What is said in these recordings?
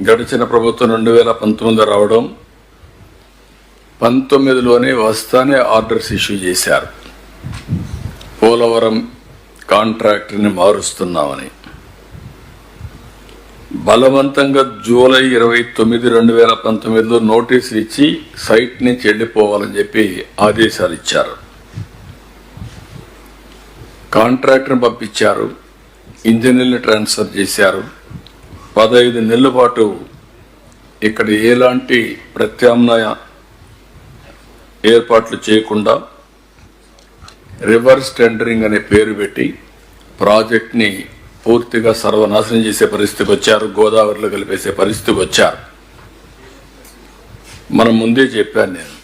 గడిచిన ప్రభుత్వం రెండు వేల పంతొమ్మిది రావడం పంతొమ్మిదిలోనే వస్తానే ఆర్డర్స్ ఇష్యూ చేశారు. పోలవరం కాంట్రాక్టర్ని మారుస్తున్నామని. బలవంతంగా జూలై ఇరవై తొమ్మిది రెండు వేల పంతొమ్మిదిలో నోటీసులు ఇచ్చి సైట్ నుంచి వెళ్ళిపోవాలని చెప్పి ఆదేశాలు ఇచ్చారు. కాంట్రాక్టర్ని పంపించారు ఇంజనీర్ని ట్రాన్స్ఫర్ చేశారు. పదహైదు నెలల పాటు ఇక్కడ ఎలాంటి ప్రత్యామ్నాయ ఏర్పాట్లు చేయకుండా రివర్స్ టెండరింగ్ అనే పేరు పెట్టి ప్రాజెక్ట్ని పూర్తిగా సర్వనాశనం చేసే పరిస్థితికి వచ్చారు గోదావరిలో కలిపేసే పరిస్థితికి వచ్చారు. మనం ముందే చెప్పాను నేను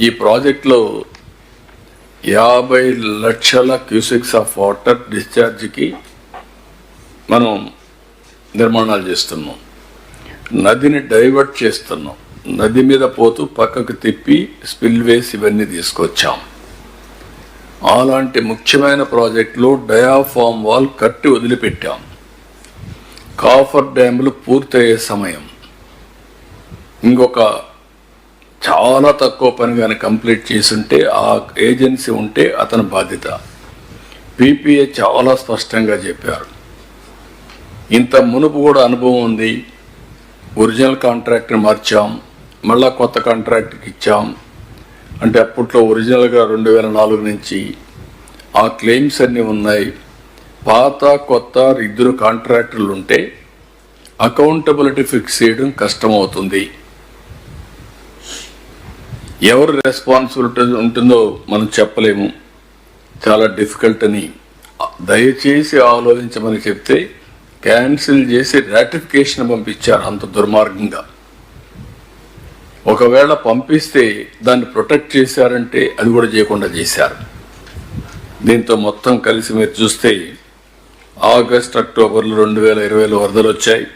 ఈ ప్రాజెక్ట్లో యాభై లక్షల క్యూసెక్స్ ఆఫ్ వాటర్ డిశ్చార్జ్కి మనం నిర్మాణాలు చేస్తున్నాం. నదిని డైవర్ట్ చేస్తున్నాం. నది మీద పోతూ పక్కకు తిప్పి స్పిల్వేస్ ఇవన్నీ తీసుకొచ్చాం. అలాంటి ముఖ్యమైన ప్రాజెక్టులో డయాఫామ్ వాల్ కట్టి వదిలిపెట్టాం. కాఫర్ డ్యాములు పూర్తయ్యే సమయం. ఇంకొక చాలా తక్కువ పని కానీ కంప్లీట్ చేసుంటే ఆ ఏజెన్సీ ఉంటే అతని బాధ్యత. పీపీఏ చాలా స్పష్టంగా చెప్పారు. ఇంత మునుపు కూడా అనుభవం ఉంది. ఒరిజినల్ కాంట్రాక్ట్ని మార్చాం. మళ్ళా కొత్త కాంట్రాక్ట్కి ఇచ్చాం. అంటే అప్పట్లో ఒరిజినల్గా రెండు వేల నాలుగు నుంచి ఆ క్లెయిమ్స్ అన్నీ ఉన్నాయి. పాత కొత్త ఇద్దరు కాంట్రాక్టర్లు ఉంటే అకౌంటబిలిటీ ఫిక్స్ చేయడం కష్టమవుతుంది. ఎవరు రెస్పాన్సిబిలిటీ ఉంటుందో మనం చెప్పలేము. చాలా డిఫికల్ట్ అని. దయచేసి ఆలోచించమని చెప్తే క్యాన్సిల్ చేసి రాటిఫికేషన్ పంపించారు అంత దుర్మార్గంగా. ఒకవేళ పంపిస్తే దాన్ని ప్రొటెక్ట్ చేశారంటే అది కూడా చేయకుండా చేశారు. దీంతో మొత్తం కలిసి మీరు చూస్తే ఆగస్ట్ అక్టోబర్లో రెండు వేల ఇరవైలో వరదలు వచ్చాయి.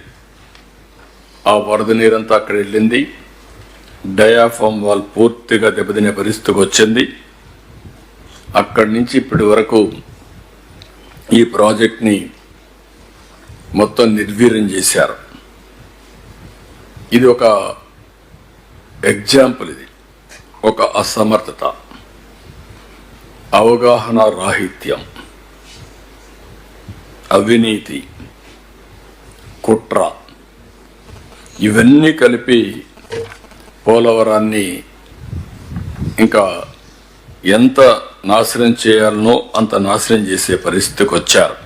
ఆ వరద నీరంతా అక్కడ వెళ్ళింది. డయాఫామ్ వాల్ పూర్తిగా దెబ్బతినే పరిస్థితికి వచ్చింది. అక్కడి నుంచి ఇప్పటి వరకు ఈ ప్రాజెక్ట్ని మొత్తం నిర్వీర్యం చేశారు. ఇది ఒక ఎగ్జాంపుల్ ఇది. ఒక అసమర్థత. అవగాహన రాహిత్యం. అవినీతి. కుట్ర. ఇవన్నీ కలిపి పోలవరాన్ని ఇంకా ఎంత నాశనం చేయాలనో అంత నాశనం చేసే పరిస్థితికి వచ్చారు